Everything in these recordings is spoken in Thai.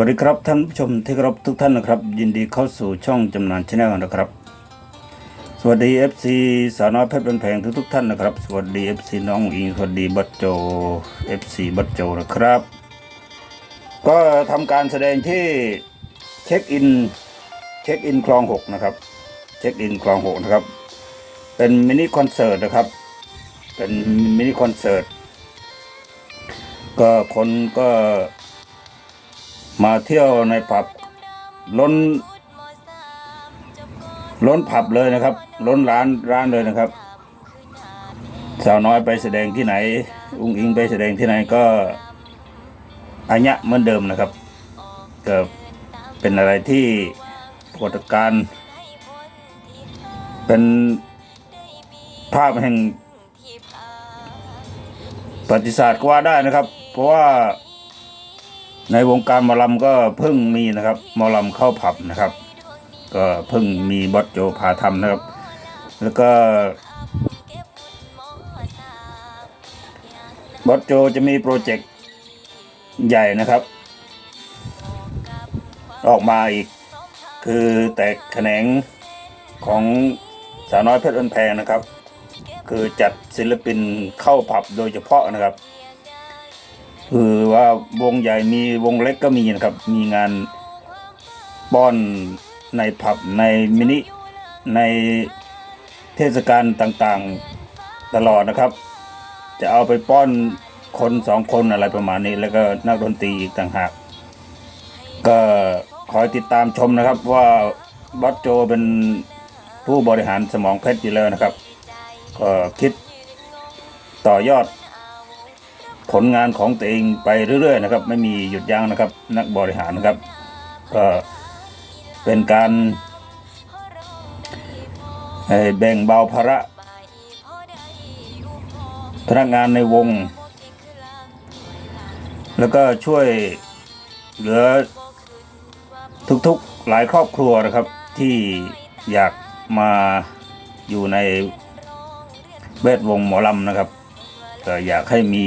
วัสดีครับท่านผู้ชมที่เคารพทุกท่านนะครับ ยินดีเข้าสู่ช่องจำนานชาแนลนะครับ สวัสดี FC สาวน้อยเพชรเป็นแพงทุกทุกท่านนะครับ สวัสดี FC น้องอิงสวัสดีบัตโจ FC บัตโจนะครับ ก็ทำการแสดงที่เช็คอินเช็คอินคลองหกนะครับเช็คอินคลองหกนะครับ เป็นมินิคอนเสิร์ตนะครับ เป็นมินิคอนเสิร์ตก็คนก็ มาเที่ยวในผับล้น ล้นผับเลยนะครับ ล้นร้านร้านเลยนะครับ สาวน้อยไปแสดงที่ไหน อุ้งอิงไปแสดงที่ไหนก็อัญญะเหมือนเดิมนะครับก็เป็นอะไรที่ปรากฏการเป็นภาพแห่งประวัติศาสตร์ก็ว่าได้นะครับ เพราะว่า ในวงการหมอลำก็เพิ่งมีนะครับหมอลำเข้าผับนะครับ ก็เพิ่งมีบอสโจพาทำนะครับ แล้วก็บอสโจจะมีโปรเจกต์ใหญ่นะครับ ออกมาอีก คือแตกแขนงของสาวน้อยเพชรอินแพงนะครับ คือจัดศิลปินเข้าผับโดยเฉพาะนะครับ คือว่าวงใหญ่มีวงเล็กก็มีนะครับ มีงานป้อนในผับในมินิในเทศกาลต่างๆตลอดนะครับ จะเอาไปป้อนคนสองคนอะไรประมาณนี้ แล้วก็นักดนตรีอีกต่างหาก ก็คอยติดตามชมนะครับว่าบอสโจเป็นผู้บริหารสมองเพชรอยู่แล้วนะครับ ก็คิดต่อยอด ผลงานของตัวเองไปเรื่อย ๆ นะครับ ไม่มีหยุดยั้งนะครับ นักบริหารนะครับก็เป็นการแบ่งเบาภาระพนักงานในวง แล้วก็ช่วยเหลือทุกๆหลายครอบครัวนะครับ ที่อยากมาอยู่ในเวทวงหมอลำนะครับก็อยากให้มี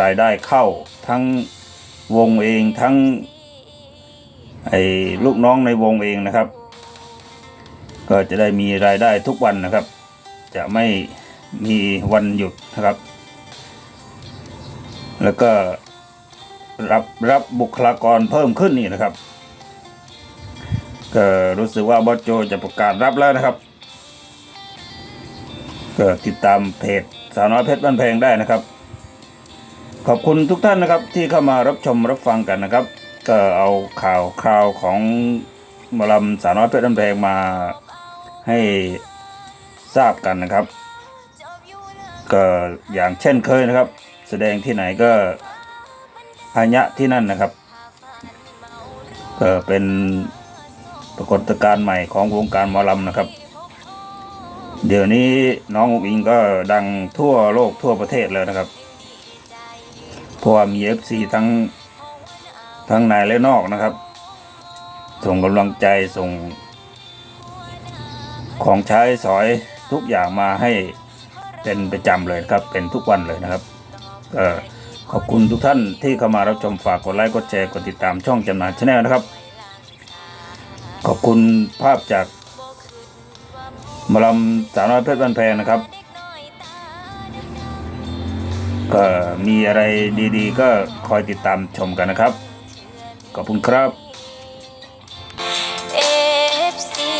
รายได้เข้าทั้งวงเองทั้งไอ้ลูกน้องในวงเองนะครับ ก็จะได้มีรายได้ทุกวันนะครับ จะไม่มีวันหยุดนะครับ แล้วก็รับรับบุคลากรเพิ่มขึ้นนี่นะครับก็รู้สึกว่าบอสโจจะประกาศรับแล้วนะครับก็ติดตามเพจสาวน้อยเพชรบ้านแพงได้นะครับ ขอบคุณทุกท่านนะครับที่เข้ามารับชมรับฟังกันนะครับ ก็เอาข่าวคราวของมลำสาวน้อยเพชรบ้านแพงมาให้ทราบกันนะครับ ก็อย่างเช่นเคยนะครับ แสดงที่ไหนก็อาญะที่นั่นนะครับก็เป็นปรากฏการณ์ใหม่ของวงการมอลำนะครับ เดี๋ยวนี้น้องอุ๋งอิงก็ดังทั่วโลกทั่วประเทศแล้วนะครับ เพราะว่ามีเอฟซีทั้งทั้งในและนอกนะครับ ส่งกำลังใจส่ง ของใช้สอยทุกอย่างมาให้เป็นประจำเลยครับ เป็นทุกวันเลยนะครับเอ่อขอบคุณทุกท่านที่เข้ามารับชมฝากกดไลค์กดแชร์กดติดตามช่องจำหนานชาแนลนะครับ ขอบคุณภาพจากมลำสาวน้อยเพชรบ้านแพงนะครับ ก็มีอะไรดีๆ ก็คอยติดตามชมกันนะครับ ขอบคุณครับเอฟซี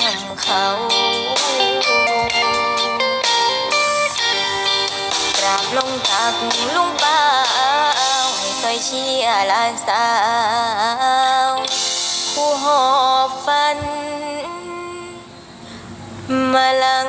นำเขากราบลงตักลุงป้าให้ซอยเชียร์หลานสาว ผู้หอบฟัน มาลัง